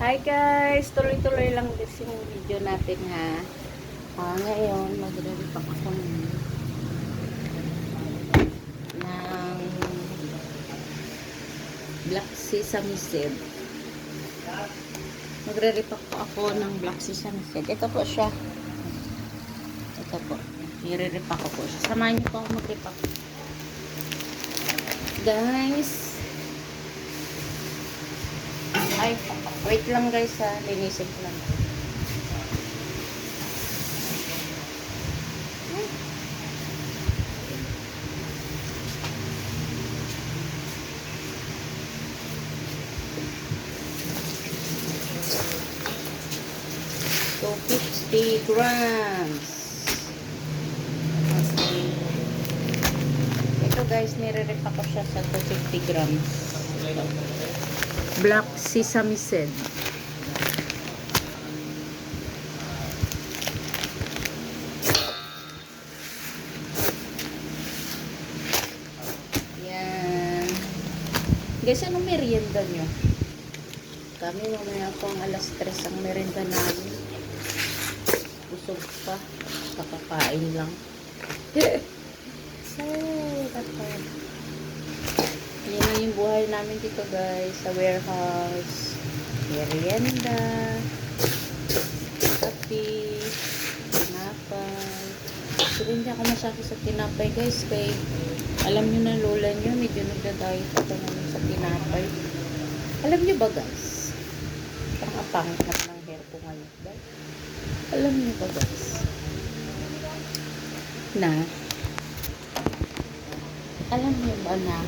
Hi guys! Tuloy-tuloy lang din yung video natin ha. Ah, ngayon, magre-repack ako ng ng black sesame seed. Magre-repack po ako ng black sesame seed. Ito po siya. Ito po. Nire-repack ko po siya. Samahan niyo po ako mag-repack. Guys! Ay, wait lang guys ha. Linisin ko lang. So, 50 grams. Ito guys, nire-rep ako siya sa 250 grams. Black sesame seed. Yan. Guys, anong merienda nyo? Kami mamaya po ang alas 3 ang merienda namin. Busog pa. Kakakain lang. Ay, kapag. Yan na yung buhay namin dito guys. Sa warehouse. Merienda. Kape. Tinapay. Pero hindi ako masyado sa tinapay guys. Kay alam nyo na lola nyo. Medyo nagda-diet ako naman sa tinapay. Alam nyo ba guys? Parang ang pangit na ng hair ko ngayon. Guys. Alam nyo ba guys? Na alam niyo ba na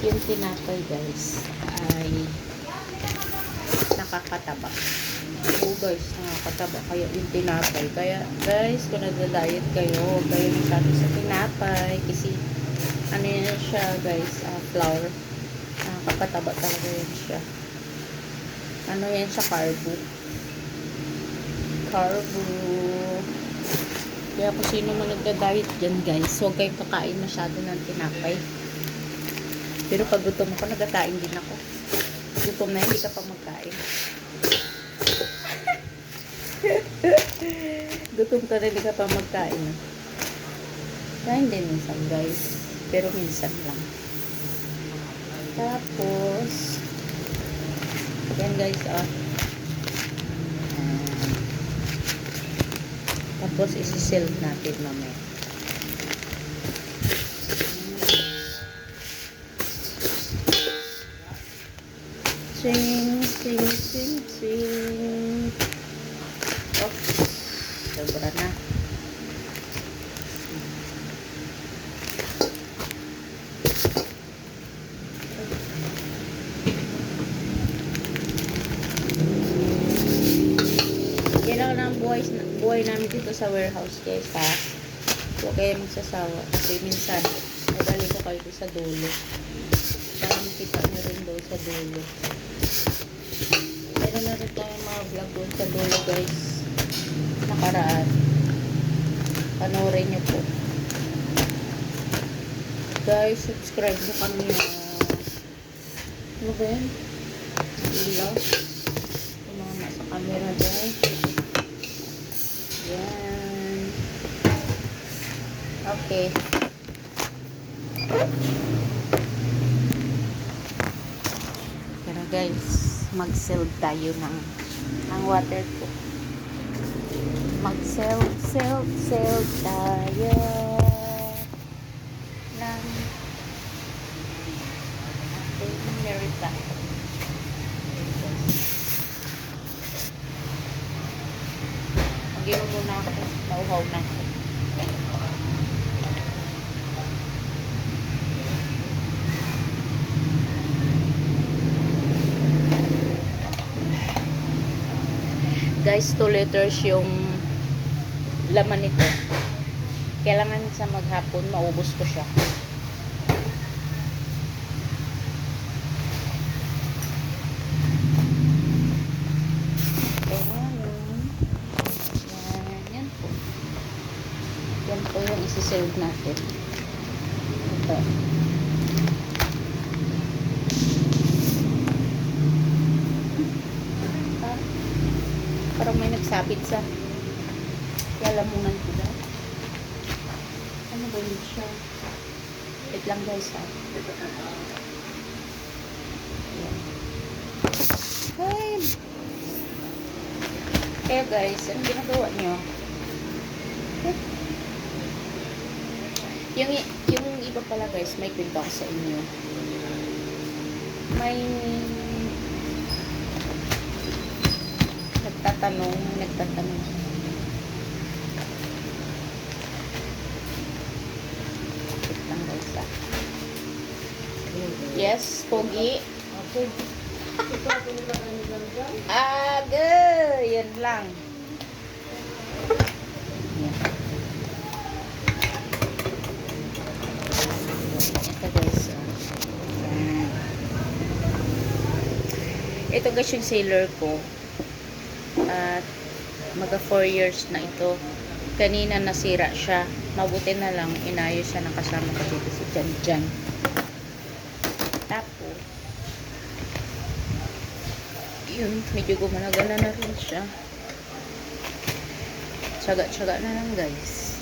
yung tinapay guys ay nakakataba. Oo guys nakakataba kaya yung tinapay. Kaya guys kung nagda-diet kayo kayo masyado sa tinapay kasi ano yan siya guys uh, flour. Nakakataba talaga yan siya. Ano yan siya carbo? Carbo. Kaya kung sino man nagda-diet dyan guys, huwag kayong kakain masyado ng tinapay. Pero pag gutom ako, nagkakain din ako. Gutom na, hindi ka pa magkain. gutom ka na, hindi ka pa magkain. Kain din minsan guys. Pero minsan lang. Tapos, yan guys, ah. Tapos, isi-sell natin mamaya. Sing, sing, sing, sing. Oh, sobra na. Yan lang ang buhay, buhay namin dito sa warehouse guys ha. Huwag kayo magsasawa kasi minsan nadali ko kayo sa dulo. Para makita nyo rin doon sa dulo. Meron tayong mga vlog doon sa dulo guys. Nakaraan. Panoorin nyo po. Guys, subscribe nyo kami. Uh, ano ba yan? Ilaw. Yung mga nasa camera guys. Yan. Okay. Pero guys, mag-sell tayo ng, ng water ko. Mag-sell, sell, sell tayo ng ating merita. Mag-inom muna ako. Nauhaw na. Guys, 2 liters yung laman nito. Kailangan sa maghapon, maubos ko siya. Yan, po. Yung isi-serve natin. Ito. Nagsabit sa lalamunan ko daw. Ano ba yun siya? Wait lang guys ha. Ayan. Ay. Kaya guys, anong ginagawa nyo? Eh. Yung, yung iba pala guys, may ako sa inyo. May nagtatanong, nagtatanong. Lang guys ah. Yes, Pogi. Okay. Aga, yan lang. Yan. Ito guys. oh. Yan. Ito guys yung sailor ko. Maga 4 years na ito. Kanina nasira siya. Mabuti na lang inayos siya ng kasama ko dito si Jan Jan. Tapos yun, medyo gumana-gana na rin siya. Tsaga-tsaga na lang guys.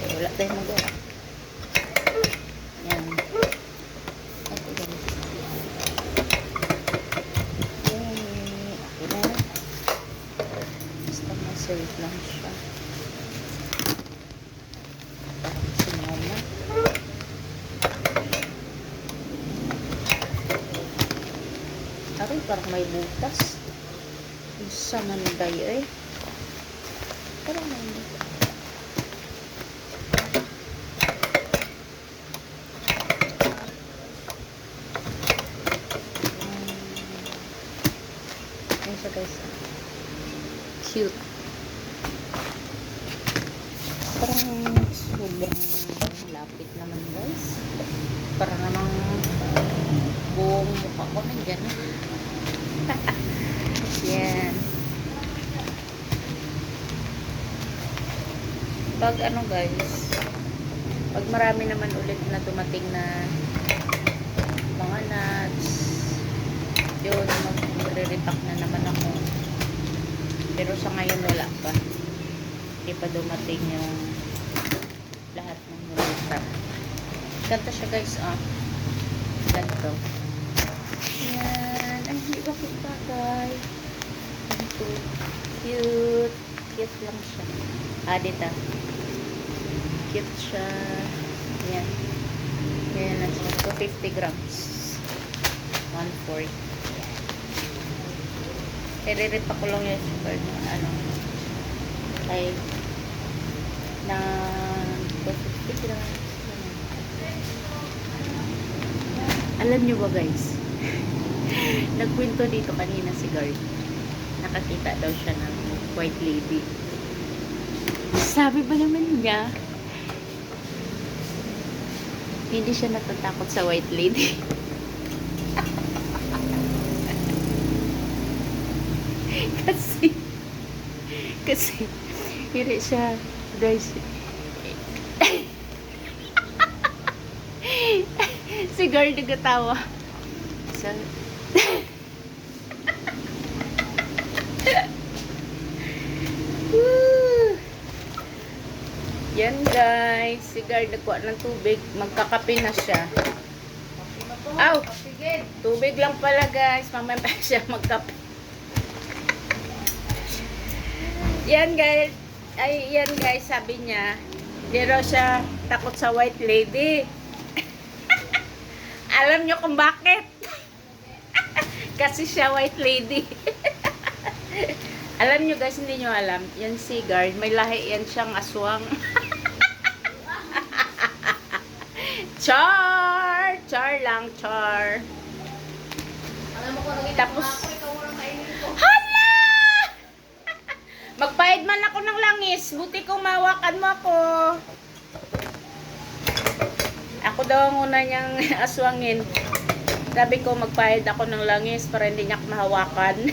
Eh, wala tayong magawa. Yan. Ito guys. Yay. Okay na. Basta ma-serve lang siya. Parang si mama. Aray, parang may butas. Sa manday eh. Parang may butas. Guys. Cute. Parang sobrang lapit naman guys. Parang namang buong mukha ko nandyan. Yan. Pag ano guys, pag marami naman ulit na dumating na mga nuts, yun, mag- magre-repack na naman ako. Pero sa ngayon wala pa. Hindi pa dumating yung lahat ng repack. Ganda siya guys, ah. Ganito. Yan. Hindi ba kita, guys? Ganito. Cute. Cute lang siya. Ah, dito. Cute siya. Yan. Yan lang siya. 250 grams. 140. I-rip ako lang yung na ano. Ay, na 250 grams. Alam nyo ba guys? Nagkwento dito kanina si guard. Nakakita daw siya ng white lady. Sabi ba naman niya, hindi siya natatakot sa white lady. kasi, kasi, hindi siya, guys, si guard nagkatawa. So! Yan guys, si guard nagkuha ng tubig, magkakape na siya. Aw! Tubig lang pala guys, mamaya pa siya magkape. Yan guys, ay yan guys, sabi niya, hindi raw siya takot sa white lady. Alam nyo kung bakit? Kasi siya white lady. alam nyo guys, hindi nyo alam. Yan si guard, may lahi yan siyang aswang. char! Char lang, char. Alam mo ko naging Tapos- ako, ikaw ang kainin ko. Hala! Magbayad man ako ng langis. Buti kong mawakan mo ako. Ako daw ang una niyang aswangin. Sabi ko, magbayad ako ng langis para hindi niya mahawakan.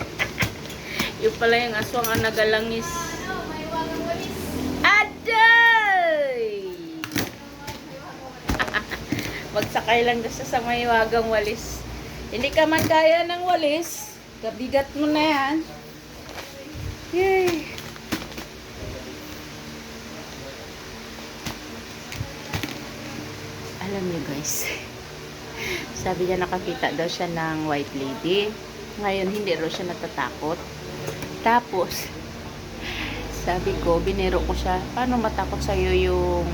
yung pala yung aswang ang nagalangis. Aday! Magsakay lang siya sa may wagang walis. Hindi ka man kaya ng walis. Kabigat mo na yan. Yay! Alam niyo guys, sabi niya nakakita daw siya ng white lady. Ngayon, hindi raw siya natatakot. Tapos, sabi ko, biniro ko siya, paano matakot sa'yo yung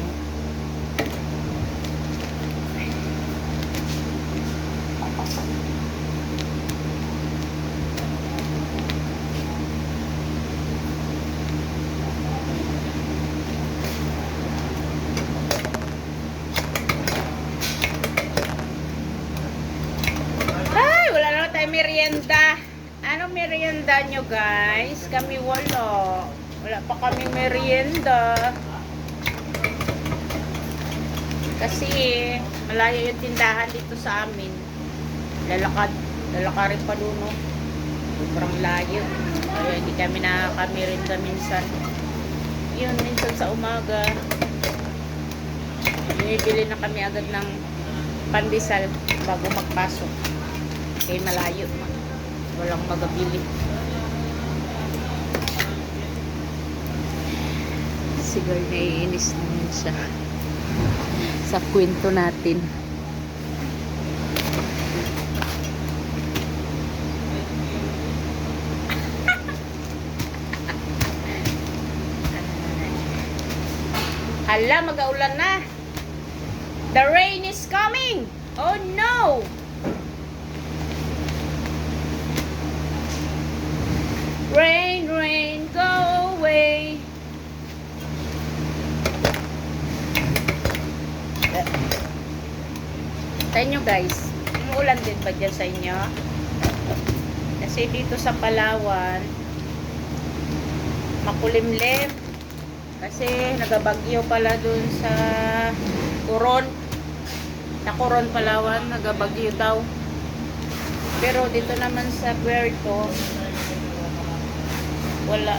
Ay, wala na tayo merienda. Anong merienda nyo guys? Kami wala. Wala pa kami merienda. Kasi malayo yung tindahan dito sa amin. Lalakad. Lalakarin pa doon. No? Sobrang layo. Kaya hindi kami nakaka-merienda minsan. Yun, minsan sa umaga. Bumibili na kami agad ng pandesal bago magpasok. Kaya malayo man. Walang magabili. Siguro naiinis naman siya sa kwento natin. Hala, mag-aulan na. The rain is coming. Oh no! Rain, rain, go away. Sa inyo guys, umuulan din ba dyan sa inyo? Kasi dito sa Palawan, makulimlim. Kasi nagabagyo pala dun sa Coron. Sa Coron, Palawan, nagabagyo daw. Pero dito naman sa Puerto, wala.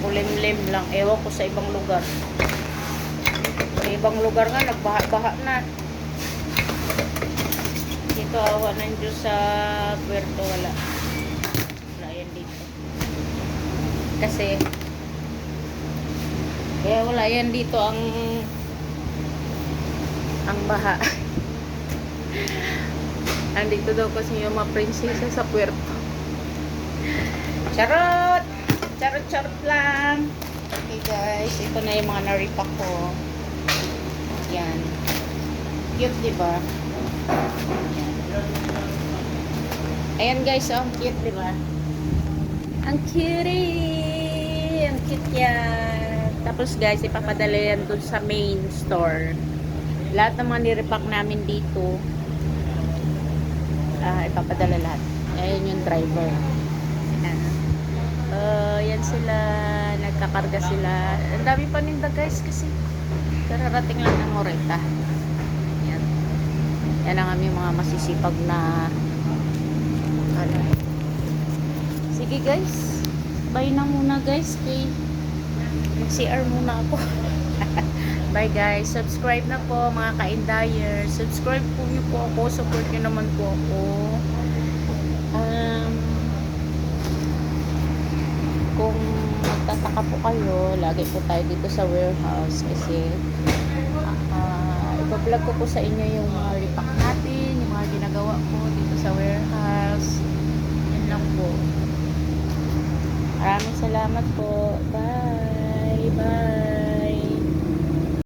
Kulimlim lang. Ewan ko sa ibang lugar. Sa ibang lugar nga, nagbaha-baha na. Dito, awa ng Diyos sa Puerto, wala. Wala yan dito. Kasi, kaya wala yan dito ang ang baha. Andito daw kasi yung mga prinsesa sa Puerto. Charot! Charot-charot lang. Okay guys, ito na yung mga naripak ko. Yan. Cute, di ba? Ayan guys, oh, cute, di ba? Ang cutie! Ang cute yan. Tapos guys, ipapadala yan dun sa main store. Lahat ng mga nirepack namin dito, ah, ipapadala lahat. Ayan yung driver. Ayan. Uh, yan sila, nagkakarga sila. Ang dami pa ninda guys kasi kararating lang ng Moreta. Yan. Yan ang aming mga masisipag na ano. Sige guys. Bye na muna guys. Kay mag-CR muna ako. Bye guys. Subscribe na po mga ka-indayers. Subscribe po niyo po ako. Support niyo naman po ako. Um, kung magtataka po kayo, lagi po tayo dito sa warehouse kasi uh, ipa-vlog ko po sa inyo yung mga repack natin, yung mga ginagawa ko dito sa warehouse. Yan lang po. Maraming salamat po. Bye!